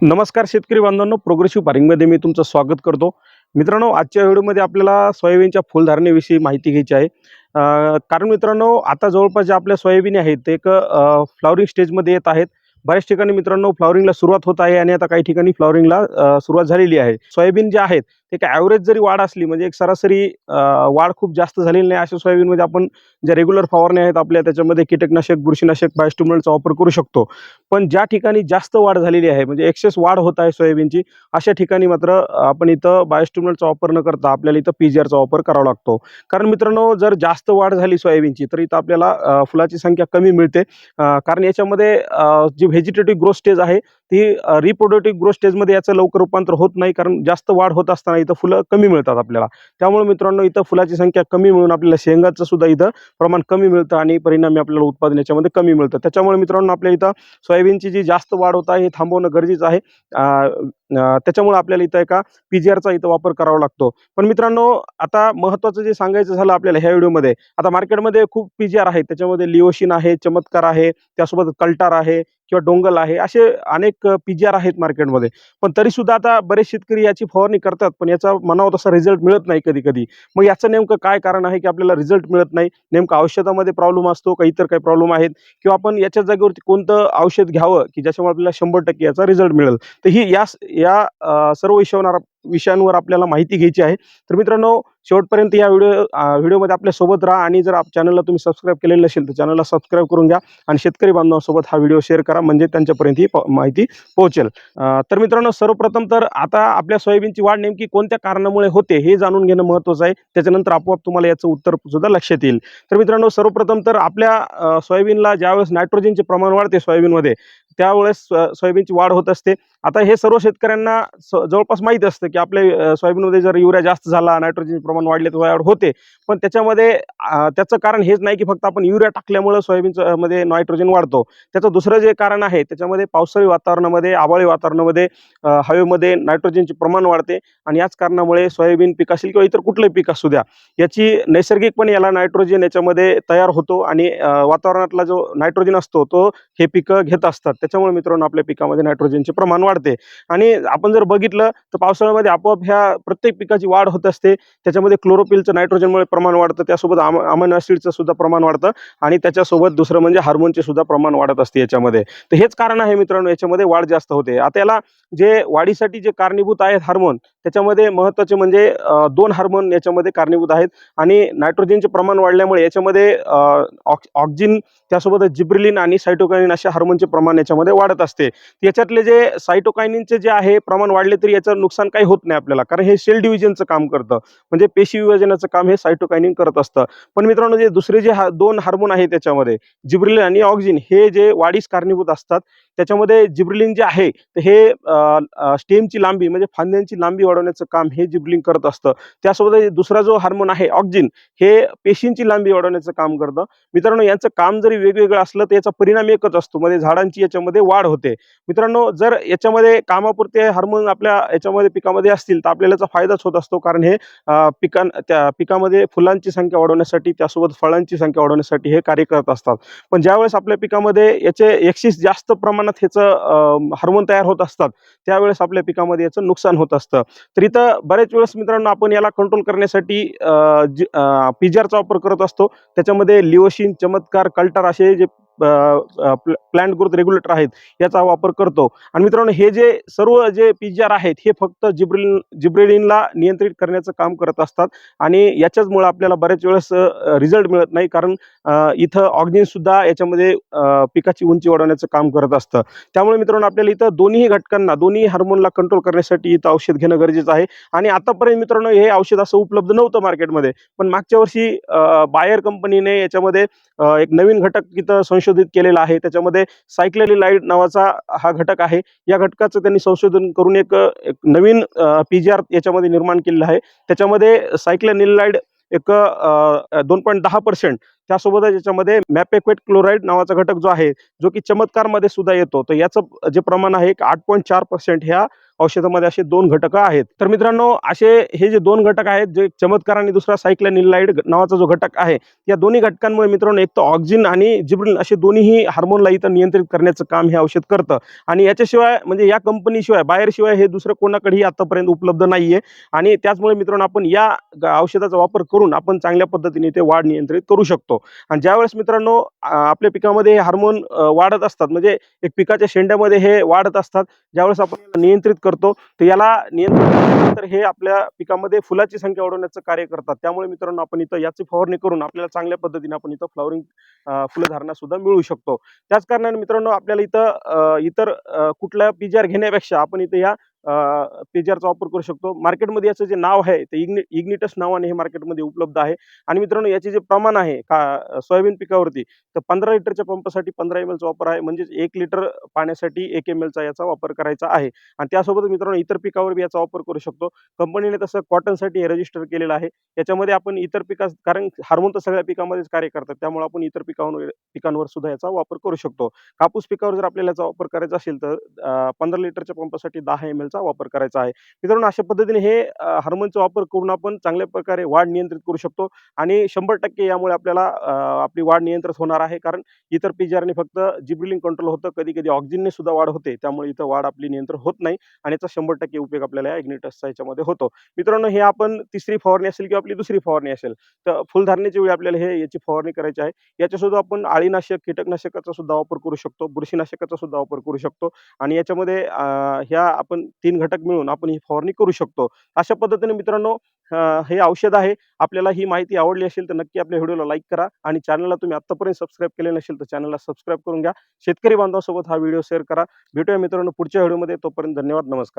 नमस्कार शेतकरी बांधवांनो प्रोग्रेसिव्ह फार्मिंगमध्ये मी तुमचं स्वागत करतो. मित्रांनो आजच्या व्हिडिओमध्ये आपल्याला सोयाबीनच्या फुलधारणेविषयी माहिती घ्यायची आहे. कारण मित्रांनो आता जवळपास ज्या आपल्या सोयाबीन आहेत ते एक फ्लॉवरिंग स्टेजमध्ये येत आहेत. बऱ्याच ठिकाणी मित्रांनो फ्लॉवरिंगला सुरुवात होत आहे आणि आता काही ठिकाणी फ्लॉवरिंगला सुरुवात झालेली आहे. सोयाबीन जे आहेत ते एक ॲव्हरेज जरी वाढ असली म्हणजे एक सरासरी वाढ खूप जास्त झालेली नाही अशा सोयाबीनमध्ये आपण ज्या रेग्युलर फवारण्या आहेत आपल्या त्याच्यामध्ये कीटकनाशक बुरशीनाशक बायोस्टिम्युलंटचा वापर करू शकतो. पण ज्या ठिकाणी जास्त वाढ झालेली आहे म्हणजे एक्सेस वाढ होत आहे सोयाबीनची अशा ठिकाणी मात्र आपण इथं बायोस्टिम्युलंटचा वापर न करता आपल्याला इथं पी वापर करावा लागतो. कारण मित्रांनो जर जास्त वाढ झाली सोयाबीनची तर इथं आपल्याला फुलाची संख्या कमी मिळते. कारण याच्यामध्ये जी व्हेजिटेटिव्ह ग्रोथ स्टेज आहे ती रिप्रोडक्टिव्ह ग्रोथ स्टेजमध्ये याचं लवकर रूपांतर होत नाही कारण जास्त वाढ होत असताना इथं फुलं कमी मिळतात आपल्याला. त्यामुळे मित्रांनो इथं फुलाची संख्या कमी मिळून आपल्याला शेंगाचं सुद्धा इथं प्रमाण कमी मिळतं आणि परिणामी आपल्याला उत्पादन याच्यामध्ये कमी मिळतं. त्याच्यामुळे मित्रांनो आपल्या इथं सोयाबीनची जी जास्त वाढ होत आहे हे थांबवणं गरजेचं आहे. त्याच्यामुळे आपल्याला इथं एका पी जी आरचा इथं वापर करावा लागतो. पण मित्रांनो आता महत्त्वाचं जे सांगायचं झालं आपल्याला ह्या व्हिडिओमध्ये आता मार्केटमध्ये खूप पी जी आर आहेत. त्याच्यामध्ये लिओशिन आहे चमत्कार आहे त्यासोबत कल्टार आहे किंवा डोंगल आहे असे अनेक पी जी आर आहेत मार्केटमध्ये. पण तरी सुद्धा आता बरेच शेतकरी याची फवारणी करतात पण याचा मनावर तसा रिझल्ट मिळत नाही कधी कधी मग याचं नेमकं काय कारण आहे की आपल्याला रिझल्ट मिळत नाही? नेमकं औषधामध्ये प्रॉब्लेम असतो का? इतर काही प्रॉब्लेम आहेत? किंवा आपण याच्या जागेवरती कोणतं औषध घ्यावं? की ज्याच्यामुळे आपल्याला शंभर टक्के याचा रिझल्ट मिळेल? तर ही या या सर्व विषयावर विषयांवर आपल्याला माहिती घ्यायची आहे. तर मित्रांनो शेवटपर्यंत या व्हिडिओ व्हिडिओमध्ये आपल्यासोबत राहा आणि जर चॅनलला तुम्ही सबस्क्राईब केलेलं नसेल तर चॅनलला सबस्क्राईब करून घ्या आणि शेतकरी बांधवांसोबत हा व्हिडिओ शेअर करा. म्हणजे त्यांच्यापर्यंत ही माहिती पोहोचेल. तर मित्रांनो सर्वप्रथम तर आता आपल्या सोयाबीनची वाढ नेमकी कोणत्या कारणामुळे होते हे जाणून घेणं महत्त्वाचं आहे. त्याच्यानंतर आपोआप तुम्हाला याचं उत्तर सुद्धा लक्षात येईल. तर मित्रांनो सर्वप्रथम तर आपल्या सोयाबीनला ज्यावेळेस नायट्रोजनचे प्रमाण वाढते सोयाबीनमध्ये त्यावेळेस सोयाबीनची वाढ होत असते. आता हे सर्व शेतकऱ्यांना स- जवळपास माहीत असतं की आपल्या सोयाबीनमध्ये जर युरिया जास्त झाला नायट्रोजनचे प्रमाण वाढले तर वाढ होते. पण त्याच्यामध्ये त्याचं कारण हेच नाही की फक्त आपण युरिया टाकल्यामुळं सोयाबीनचं मध्ये नायट्रोजन वाढतो. त्याचं दुसरं जे कारण आहे त्याच्यामध्ये पावसाळी वातावरणामध्ये आबाळी वातावरणामध्ये हवेमध्ये नायट्रोजनचे प्रमाण वाढते आणि याच कारणामुळे सोयाबीन पीक असेल किंवा इतर कुठलंही पीक असू द्या याची नैसर्गिकपणे याला नायट्रोजन याच्यामध्ये तयार होतो आणि वातावरणातला जो नायट्रोजन असतो तो हे पिकं घेत असतात. त्याच्यामुळे मित्रांनो आपल्या पिकामध्ये नायट्रोजनचे प्रमाण वाढते. आणि आपण जर बघितलं तर पावसाळ्यामध्ये आपोआप ह्या प्रत्येक पिकाची वाढ होत असते. त्याच्यामध्ये क्लोरोपिलचं नायट्रोजनमुळे प्रमाण वाढतं त्यासोबत आम अमन ॲसिडचं सुद्धा प्रमाण वाढतं आणि त्याच्यासोबत दुसरं म्हणजे हार्मोनचे सुद्धा प्रमाण वाढत असते याच्यामध्ये. तर हेच कारण आहे मित्रांनो याच्यामध्ये वाढ जास्त होते. आता याला जे वाढीसाठी जे कारणीभूत आहेत हार्मोन त्याच्यामध्ये महत्त्वाचे म्हणजे दोन हार्मोन याच्यामध्ये कारणीभूत आहेत. आणि नायट्रोजनचे प्रमाण वाढल्यामुळे याच्यामध्ये अं, ऑक्सिजन त्यासोबत जिब्रिलिन आणि सायटोकायनिन अशा हार्मोनचे प्रमाण याच्यामध्ये वाढत असते. याच्यातले जे सायटोकायनिनचे जे आहे प्रमाण वाढले तरी याचं नुकसान काही होत नाही आपल्याला. कारण हे सेल डिव्हिजनचं काम करतं. म्हणजे पेशी विभाजनाचं काम हे सायटोकायनिन करत असतं. पण मित्रांनो जे दुसरे जे हा दोन हार्मोन आहे त्याच्यामध्ये जिब्रिलिन आणि ऑक्झिन हे जे वाढीस कारणीभूत असतात त्याच्यामध्ये जिब्रिलिन जे आहे तर हे स्टेमची लांबी म्हणजे फांद्यांची लांबी वाढवण्याचं काम हे जिब्रिलिन करत असतं. त्यासोबत दुसरा जो हार्मोन आहे ऑक्झिन हे पेशींची लांबी वाढवण्याचं काम करतं. मित्रांनो यांचं काम जरी वेगवेगळं असलं तर याचा परिणाम एकच असतो. म्हणजे झाडांची याच्यामध्ये वाढ होते. मित्रांनो जर याच्यामध्ये कामापुरते हार्मोन आपल्या याच्यामध्ये पिकामध्ये असतील तर आपल्याला याचा फायदाच होत असतो. कारण हे पिकां त्या पिकामध्ये फुलांची संख्या वाढवण्यासाठी त्यासोबत फळांची संख्या वाढवण्यासाठी हे कार्य करत असतात. पण ज्यावेळेस आपल्या पिकामध्ये याचे एक्सिस जास्त प्रमाणात ह्याचं हार्मोन तयार होत असतात त्यावेळेस आपल्या पिकामध्ये याचं नुकसान होत असतं. तर इथं बऱ्याच वेळेस मित्रांनो आपण याला कंट्रोल करण्यासाठी पिजारचा वापर करत असतो. त्याच्यामध्ये लिओशिन चमत्कार कल्टर असे जे प्लांट ग्रोथ रेग्युलेटर आहेत याचा वापर करतो. आणि मित्रांनो हे जे सर्व जे पिजार आहेत हे फक्त जिब्रिल जिब्रेलिनला नियंत्रित करण्याचं काम करत असतात. आणि याच्याचमुळे आपल्याला बऱ्याच वेळेस रिझल्ट मिळत नाही. कारण इथं ऑक्सिजन सुद्धा याच्यामध्ये पिकाची उंची वाढवण्याचं काम करत असतं. त्यामुळे मित्रांनो आपल्याला इथं दोन्ही घटकांना दोन्ही हार्मोनला कंट्रोल करण्यासाठी इथं औषध घेणं गरजेचं आहे. आणि आतापर्यंत मित्रांनो हे औषध असं उपलब्ध नव्हतं मार्केटमध्ये पण मागच्या वर्षी बायर कंपनीने याच्यामध्ये एक नवीन घटक इथं संशोधित केलेला आहे. त्याच्यामध्ये सायक्लेलिलाइड नावाचा हा घटक आहे. या घटकाचं त्यांनी संशोधन करून एक एक नवीन पी जी आर याच्यामध्ये निर्माण केलेलं आहे. त्याच्यामध्ये सायक्लेनिलाइड एक दोन पॉईंट दहा पर्सेंट त्यासोबतच याच्यामध्ये मॅपेक्वेट क्लोराईड नावाचा घटक जो आहे जो की चमत्कारमध्ये सुद्धा येतो. तर याचं जे प्रमाण आहे एक आठ पॉईंट चार पर्सेंट ह्या औषधामध्ये असे दोन घटक आहेत. तर मित्रांनो असे हे जे दोन घटक आहेत जे चमत्कार आणि दुसरा सायक्लॅनिलाइड नावाचा जो घटक आहे या दोन्ही घटकांमुळे मित्रांनो एक तर ऑक्झिन आणि जिब्रिन असे दोन्हीही हार्मोनला इथं नियंत्रित करण्याचं काम हे औषध करतं. आणि याच्याशिवाय म्हणजे या कंपनीशिवाय बाहेरशिवाय हे दुसरं कोणाकडेही आतापर्यंत उपलब्ध नाहीये. आणि त्याचमुळे मित्रांनो आपण या औषधाचा वापर करून आपण चांगल्या पद्धतीने ते वाढ नियंत्रित करू शकतो. आणि ज्यावेळेस मित्रांनो आपल्या पिकामध्ये हे हार्मोन वाढत असतात म्हणजे एक पिकाच्या शेंड्यामध्ये हे वाढत असतात ज्यावेळेस आपण नियंत्रित करतो. तर याला नियंत्रण केल्यानंतर हे आपल्या पिकामध्ये फुलाची संख्या वाढवण्याचं कार्य करतात. त्यामुळे मित्रांनो आपण इथं याची फवारणी करून आपल्याला चांगल्या पद्धतीने आपण इथं फ्लॉवरिंग फुलधारणा सुद्धा मिळू शकतो. त्याच कारणाने मित्रांनो आपल्याला इथं इतर कुठल्या बिजार घेण्यापेक्षा आपण इथं या पेजरचा वापर करू शकतो. मार्केटमध्ये याचं जे नाव आहे ते इग्नि इग्निटस नावाने हे मार्केटमध्ये उपलब्ध आहे. आणि मित्रांनो याचे जे प्रमाण आहे का सोयाबीन पिकावरती तर पंधरा लिटरच्या पंपासाठी पंधरा एम एलचा वापर आहे. म्हणजेच एक लिटर पाण्यासाठी एक एम एलचा याचा वापर करायचा आहे. आणि त्यासोबत मित्रांनो इतर पिकावर बी याचा वापर करू शकतो. कंपनीने तसं कॉटनसाठी हे रजिस्टर केलेलं आहे. याच्यामध्ये आपण इतर पिका कारण हार्मोन तर सगळ्या पिकामध्येच कार्य करतात. त्यामुळे आपण इतर पिकांवर पिकांवर सुद्धा याचा वापर करू शकतो. कापूस पिकावर जर आपल्याला याचा वापर करायचा असेल तर पंधरा लिटरच्या पंपासाठी दहा एम एलचा वापर करायचा आहे. मित्रांनो अशा पद्धतीने हे हार्मोनचा वापर करून आपण चांगल्या प्रकारे वाढ नियंत्रित करू शकतो आणि शंभर टक्के यामुळे आपल्याला आपली वाढ नियंत्रित होणार आहे. कारण इतर पिजारने फक्त जिब्रिलिंग कंट्रोल होतं कधी कधी ऑक्सिजनने सुद्धा वाढ होते. त्यामुळे इथं वाढ आपली नियंत्रण होत नाही आणि याचा शंभर टक्के उपयोग आपल्याला या याच्यामध्ये होतो. मित्रांनो हे आपण तिसरी फवारणी असेल किंवा आपली दुसरी फवारणी असेल तर फुलधारणेच्या वेळी आपल्याला हे याची फवारणी करायची आहे. याच्यासुद्धा आपण आळीनाशक कीटकनाशकाचा सुद्धा वापर करू शकतो बुरशीनाशकाचा सुद्धा वापर करू शकतो आणि याच्यामध्ये ह्या आपण तीन घटक मिळून आपण ही फवारणी करू शकतो. अशा पद्धतीने मित्रांनो हे औषध आहे. आपल्याला ही माहिती आवडली असेल तर नक्की आपल्या व्हिडिओला लाईक करा आणि चॅनलला तुम्ही आत्तापर्यंत सबस्क्राईब केले नसेल तर चॅनलला सबस्क्राईब करून घ्या. शेतकरी बांधवासोबत हा व्हिडिओ शेअर करा. भेटूया मित्रांनो पुढच्या व्हिडिओमध्ये. तोपर्यंत धन्यवाद. नमस्कार.